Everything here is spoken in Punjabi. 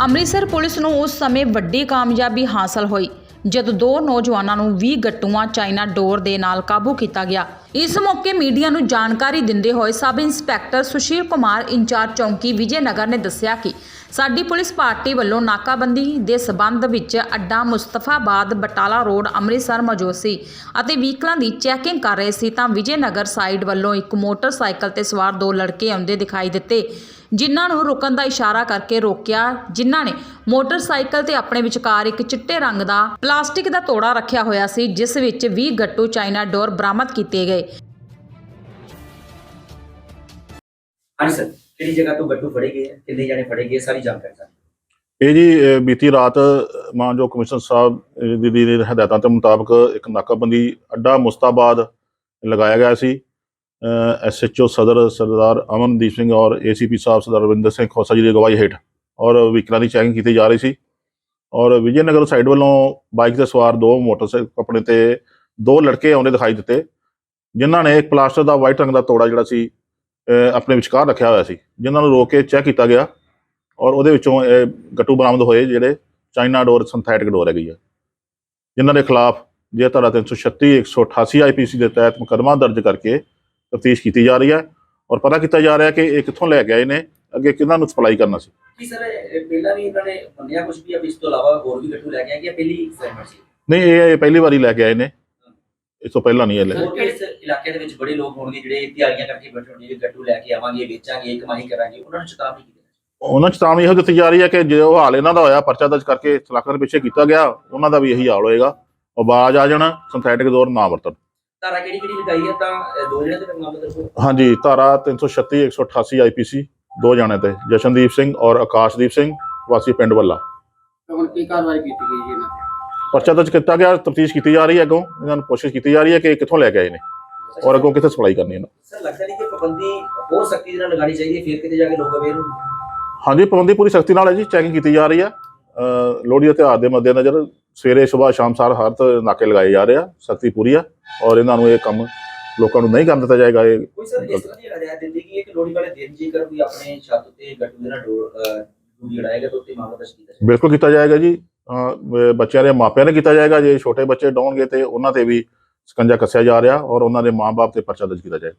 ਅੰਮ੍ਰਿਤਸਰ ਪੁਲਿਸ ਨੂੰ ਉਸ ਸਮੇਂ ਵੱਡੀ ਕਾਮਯਾਬੀ ਹਾਸਲ ਹੋਈ, ਜਦ ਦੋ ਨੌਜਵਾਨਾਂ ਨੂੰ 20 ਗੱਟੂਆਂ ਚਾਈਨਾ ਡੋਰ ਦੇ ਨਾਲ ਕਾਬੂ ਕੀਤਾ ਗਿਆ। ਇਸ ਮੌਕੇ ਮੀਡੀਆ ਨੂੰ ਜਾਣਕਾਰੀ ਦਿੰਦੇ ਹੋਏ sub inspector Sushil Kumar, incharge ਚੌਂਕੀ ਵਿਜੇ ਨਗਰ ਨੇ ਦੱਸਿਆ ਕਿ ਸਾਡੀ ਪੁਲਿਸ ਪਾਰਟੀ ਵੱਲੋਂ ਨਾਕਾਬੰਦੀ ਦੇ ਸਬੰਧ ਵਿੱਚ ਅੱਡਾ ਮੁਸਤਫਾਬਾਦ ਬਟਾਲਾ ਰੋਡ ਅੰਮ੍ਰਿਤਸਰ ਮੌਜੂਦ ਸੀ ਅਤੇ ਵਹੀਕਲਾਂ ਦੀ ਚੈਕਿੰਗ ਕਰ ਰਹੇ ਸੀ ਤਾਂ ਵਿਜੇ ਨਗਰ ਸਾਈਡ ਵੱਲੋਂ ਇੱਕ ਮੋਟਰਸਾਈਕਲ ਤੇ ਸਵਾਰ ਦੋ ਲੜਕੇ ਆਉਂਦੇ ਦਿਖਾਈ ਦਿੱਤੇ, ਜਿਨ੍ਹਾਂ ਨੂੰ ਰੁਕਣ ਦਾ ਇਸ਼ਾਰਾ ਕਰਕੇ ਰੋਕਿਆ, ਜਿਨ੍ਹਾਂ ਨੇ ਮੋਟਰਸਾਈਕਲ ਤੇ ਆਪਣੇ ਵਿਚਕਾਰ ਇੱਕ ਚਿੱਟੇ ਰੰਗ ਦਾ ਪਲਾਸਟਿਕ ਦਾ ਤੋੜਾ ਰੱਖਿਆ ਹੋਇਆ ਸੀ, ਜਿਸ ਵਿੱਚ 20 ਗੱਟੂ ਚਾਈਨਾ ਡੋਰ ਬਰਾਮਦ ਕੀਤੇ ਗਏ। ਹਾਂਜੀ ਸਰ। ਕਿਹੜੀ ਜਗ੍ਹਾ ਤੋਂ ਗੱਟੂ ਫੜੇ ਗਏ ਕਿੰਨੇ ਜਾਣੇ ਫੜੇ ਗਏ ਸਾਰੀ ਜਾਣਕਾਰੀ ਸਾਨੂੰ ਇਹ ਜੀ ਅਹ ਬੀਤੀ ਰਾਤ ਮਾਨਯੋਗ ਕਮਿਸ਼ਨਰ ਸਾਹਿਬ ਅਹ ਦੀ ਦੀ ਹਦਾਇਤਾਂ ਦੇ ਮੁਤਾਬਕ ਇੱਕ ਨਾਕਾਬੰਦੀ ਅੱਡਾ ਮੁਸਤਾਬਾਦ ਲਗਾਇਆ ਗਿਆ ਸੀ। ਐਸਐਚਓ ਸਦਰ, ਸਰਦਾਰ ਅਮਨਦੀਪ ਸਿੰਘ ਔਰ ਏਸੀਪੀ ਸਾਹਿਬ ਸਰਦਾਰ ਰਵਿੰਦਰ ਸਿੰਘ ਖੋਸਾ ਜੀ ਦੀ ਅਗਵਾਈ ਹੇਠ ਔਰ ਵਹੀਕਲਾਂ ਦੀ ਚੈਕਿੰਗ ਕੀਤੀ ਜਾ ਰਹੀ ਸੀ। ਔਰ ਵਿਜੇ ਨਗਰ ਸਾਈਡ ਵੱਲੋਂ ਬਾਈਕ ਤੇ ਸਵਾਰ ਦੋ ਮੋਟਰਸਾਈਕਲ, ਆਪਣੇ ਤੇ ਦੋ ਲੜਕੇ ਆਉਂਦੇ ਦਿਖਾਈ ਦਿੱਤੇ, ਜਿਨ੍ਹਾਂ ਨੇ ਇੱਕ ਪਲਾਸਟਰ ਦਾ ਵਾਈਟ ਰੰਗ ਦਾ ਤੋੜਾ ਜਿਹੜਾ ਸੀ ਆਪਣੇ ਵਿਚਕਾਰ ਰੱਖਿਆ ਹੋਇਆ ਸੀ ਜਿਨ੍ਹਾਂ ਨੂੰ ਰੋਕ ਕੇ ਚੈੱਕ ਕੀਤਾ ਗਿਆ ਔਰ ਉਹਦੇ ਵਿੱਚੋਂ ਇਹ ਗੱਟੂ ਬਰਾਮਦ ਹੋਏ ਜਿਹੜੇ ਚਾਈਨਾ ਡੋਰ ਸਿੰਥੈਟਿਕ ਡੋਰ ਹੈਗੀ ਆ। ਜਿਨ੍ਹਾਂ ਦੇ ਖਿਲਾਫ ਜੇ ਧਾਰਾ 336 188 ਆਈਪੀਸੀ ਦੇ ਤਹਿਤ ਮੁਕੱਦਮਾ ਦਰਜ ਕਰਕੇ ਤਫਤੀਸ਼ ਕੀਤੀ ਜਾ ਰਹੀ ਹੈ ਔਰ ਪਤਾ ਕੀਤਾ ਜਾ ਰਿਹਾ ਕਿ ਇਹ ਕਿੱਥੋਂ ਲੈ ਕੇ ਆਏ ਨੇ ਅੱਗੇ ਕਿਹਨਾਂ ਨੂੰ ਸਪਲਾਈ ਕਰਨਾ ਸੀ। ਕੀ ਸਰ ਪਹਿਲਾਂ ਵੀ ਇਹਨਾਂ ਨੇ ਮੰਨਿਆ ਕੁਝ ਵੀ ਇਸ ਤੋਂ ਇਲਾਵਾ ਹੋਰ ਵੀ ਗੱਟੂ ਲੈ ਕੇ ਆਏ ਕਿ ਪਹਿਲੀ ਸੈਗਮੈਂਟ ਸੀ? ਨਹੀਂ ਇਹ ਪਹਿਲੀ ਵਾਰੀ ਲੈ ਕੇ ਆਏ ਨੇ। ਇਸ ਤੋਂ ਪਹਿਲਾਂ ਨਹੀਂ ਇਹ ਲੈ ਹੋਰ ਕਿਹੜੇ ਇਲਾਕੇ ਦੇ ਵਿੱਚ ਬੜੇ ਲੋਕ ਹੋਣਗੇ ਜਿਹੜੇ ਤਿਆਰੀਆਂ ਕਰਕੇ ਬੈਠੇ ਹੋਣਗੇ ਗੱਟੂ ਲੈ ਕੇ ਆਵਾਂਗੇ ਵੇਚਾਂਗੇ ਕਮਾਈ ਕਰਾਂਗੇ ਉਹਨਾਂ ਨੂੰ ਚੇਤਾਵਨੀ ਕੀ ਦੇਣਾ ਉਹਨਾਂ ਚ ਤਾਂ ਇਹੋ ਦਿੱਤੀ ਜਾ ਰਹੀ ਹੈ ਕਿ ਜੇ ਉਹ ਹਾਲ ਇਹਨਾਂ ਦਾ ਹੋਇਆ ਪਰਚਾ ਦਰਜ ਕਰਕੇ ਸਲਾਖਾਂ ਦੇ ਪਿੱਛੇ ਕੀਤਾ ਗਿਆ ਉਹਨਾਂ ਦਾ ਵੀ ਇਹੀ ਹਾਲ ਹੋਏਗਾ। ਉਹ ਬਾਜ ਆ ਜਾਣ ਸਿੰਥੈਟਿਕ ਡੋਰ ਨਾ ਵਰਤਣ। ਤਾਰਾ ਕਿਹੜੀ ਕਿਹੜੀ ਲਗਾਈ ਹੈ? ਤਾਂ ਦੋ ਜਣੇ ਦੇ ਨਾਮ ਦੱਸੋ। ਹਾਂਜੀ ਧਾਰਾ 336 188 ਆਈਪੀਸੀ ਦੋ ਜਾਣੇ ਤੇ ਜਸ਼ਨਦੀਪ ਸਿੰਘ ਔਰ ਆਕਾਸ਼ਦੀਪ ਸਿੰਘ ਵਾਸੀ ਪਿੰਡ ਵੱਲਾ। ਹੁਣ ਕੀ ਕਾਰਵਾਈ ਕੀਤੀ ਗਈ ਜੀ ਇਹਨਾਂ ਤੇ? ਪਰਚਾ ਦਰਜ ਕੀਤਾ ਗਿਆ ਤਫਤੀਸ਼ ਕੀਤੀ ਜਾ ਰਹੀ ਹੈ ਅੱਗੋਂ। ਇਹਨਾਂ ਨੂੰ ਕੋਸ਼ਿਸ਼ ਕੀਤੀ ਜਾ ਰਹੀ ਹੈ ਕਿ ਇਹ ਕਿੱਥੋਂ ਲੈ ਕੇ ਆਏ ਨੇ ਔਰ ਅੱਗੋਂ ਕਿੱਥੇ ਸਪਲਾਈ ਕਰਨੀ ਹੈ ਸਰ ਲੱਗਦਾ ਨਹੀਂ ਕਿ ਪਾਬੰਦੀ ਹੋਰ ਸਖਤੀ ਨਾਲ ਲਗਾਣੀ ਚਾਹੀਦੀ ਹੈ ਫਿਰ ਕਿਤੇ ਜਾ ਕੇ ਲੋਕ ਅਵੇਅਰ ਹੋਣ ਹਾਂਜੀ ਪਾਬੰਦੀ ਪੂਰੀ ਸਖਤੀ ਨਾਲ ਹੈ ਜੀ ਚੈਕਿੰਗ ਕੀਤੀ ਜਾ ਰਹੀ ਹੈ। ਲੋਹੜੀ ਦੇ ਤਿਉਹਾਰ ਦੇ ਮੱਦੇਨਜ਼ਰ ਸਵੇਰੇ ਸਵੇਰ ਸ਼ਾਮ ਸਾਰ ਹਰ ਤ ਨਾਕੇ ਲਗਾਏ ਜਾ ਰਹੇ ਆ ਸਖਤੀ ਪੂਰੀ ਆ ਔਰ ਇਹਨਾਂ ਨੂੰ ਇਹ ਕੰਮ ਲੋਕਾਂ ਨੂੰ ਨਹੀਂ ਕਰਨ ਦਿੱਤਾ ਜਾਏਗਾ ਇਹ ਕੋਈ ਸਰ ਇਸ ਤਰ੍ਹਾਂ ਦੀ ਹਦਾਇਤ ਦਿੰਦੀ ਕਿ ਇੱਕ ਲੋਹੜੀ ਵਾਲੇ ਦਿਨ ਜੇਕਰ ਕੋਈ ਆਪਣੇ ਛੱਤ ਤੇ ਗੱਟੂ ਦੇ ਨਾਲ ਡੋਰ ਡੂਡੀ ਉਡਾਏਗਾ ਤਾਂ ਉੱਤੇ ਮਾਮਲਾ ਦਰਜ ਕੀਤਾ ਜਾਏਗਾ? ਬਿਲਕੁਲ ਕੀਤਾ ਜਾਏਗਾ ਜੀ। ਬੱਚਿਆਂ ਦੇ ਮਾਪਿਆਂ ਨੇ ਕੀਤਾ ਜਾਏਗਾ, ਜੇ ਛੋਟੇ ਬੱਚੇ ਡਾਉਣਗੇ ਤੇ ਉਹਨਾਂ ਤੇ ਵੀ ਸਕੰਜਾ ਕੱਸਿਆ ਜਾ ਰਿਹਾ ਔਰ ਉਹਨਾਂ ਦੇ ਮਾਪੇ ਤੇ ਪਰਚਾ ਦਰਜ ਕੀਤਾ ਜਾਏਗਾ।